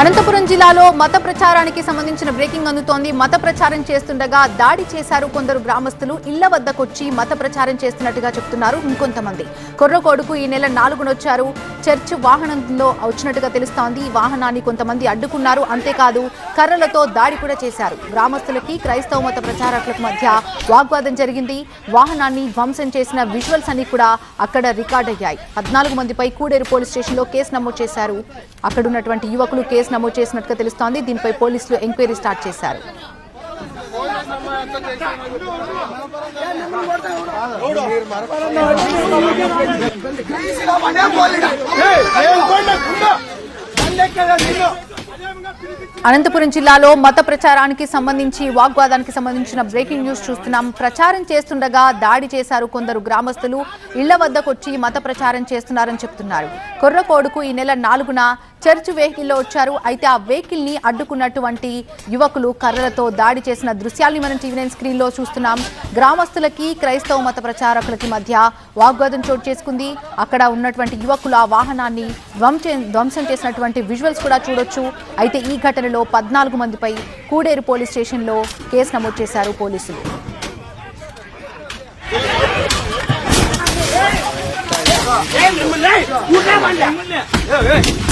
అనంతపురం జిల్లాలో మత ప్రచారానికి సంబంధించిన బ్రేకింగ్ అందుతోంది. మత ప్రచారం చేస్తుండగా దాడి చేశారు కొందరు గ్రామస్తులు. ఇళ్ళ వద్దకొచ్చి మత ప్రచారం చేస్తున్నట్టుగా చెప్తున్నారు ఇంకొంతమంది. కొర్రకోడుకు ఈ నెల నాలుగునొచ్చారు. చర్చ్ వాహనంలో వచ్చినట్టుగా తెలుస్తోంది. ఈ వాహనాన్ని కొంతమంది అడ్డుకున్నారు. అంతేకాదు కర్రలతో దాడి కూడా చేశారు. గ్రామస్తులకి క్రైస్తవ మత ప్రచారకులకు మధ్య వాగ్వాదం జరిగింది. వాహనాన్ని ధ్వంసం చేసిన విజువల్స్ అన్ని కూడా అక్కడ రికార్డ్ అయ్యాయి. పద్నాలుగు మందిపై కూడేరు పోలీస్ స్టేషన్లో కేసు నమోదు చేశారు. అక్కడ ఉన్నటువంటి యువకులు కేసు నమోదు చేసినట్టుగా తెలుస్తోంది. దీనిపై పోలీసులు ఎంక్వైరీ స్టార్ట్ చేశారు. అనంతపురం జిల్లాలో మత ప్రచారానికి సంబంధించి వాగ్వాదానికి సంబంధించిన బ్రేకింగ్ న్యూస్ చూస్తున్నాం. ప్రచారం చేస్తుండగా దాడి చేశారు కొందరు గ్రామస్తులు. ఇళ్ళ వద్దకొచ్చి మత ప్రచారం చేస్తున్నారని చెప్తున్నారు. కొర్రకోడుకు ఈ నెల నాలుగున చర్చ్ వెహికల్లో వచ్చారు అయితే ఆ వెహికల్ని అడ్డుకున్నటువంటి యువకులు కర్రలతో దాడి చేసిన దృశ్యాల్ని మనం టీవీ నైన్ స్క్రీన్లో చూస్తున్నాం గ్రామస్తులకి క్రైస్తవ మత ప్రచారకులకి మధ్య వాగ్వాదం చోటు చేసుకుంది అక్కడ ఉన్నటువంటి యువకులు ఆ వాహనాన్ని ధ్వంసం చేసినటువంటి విజువల్స్ కూడా చూడొచ్చు అయితే ఈ ఘటనలో పద్నాలుగు మందిపై కూడేరు పోలీస్ స్టేషన్లో కేసు నమోదు చేశారు పోలీసులు ఏ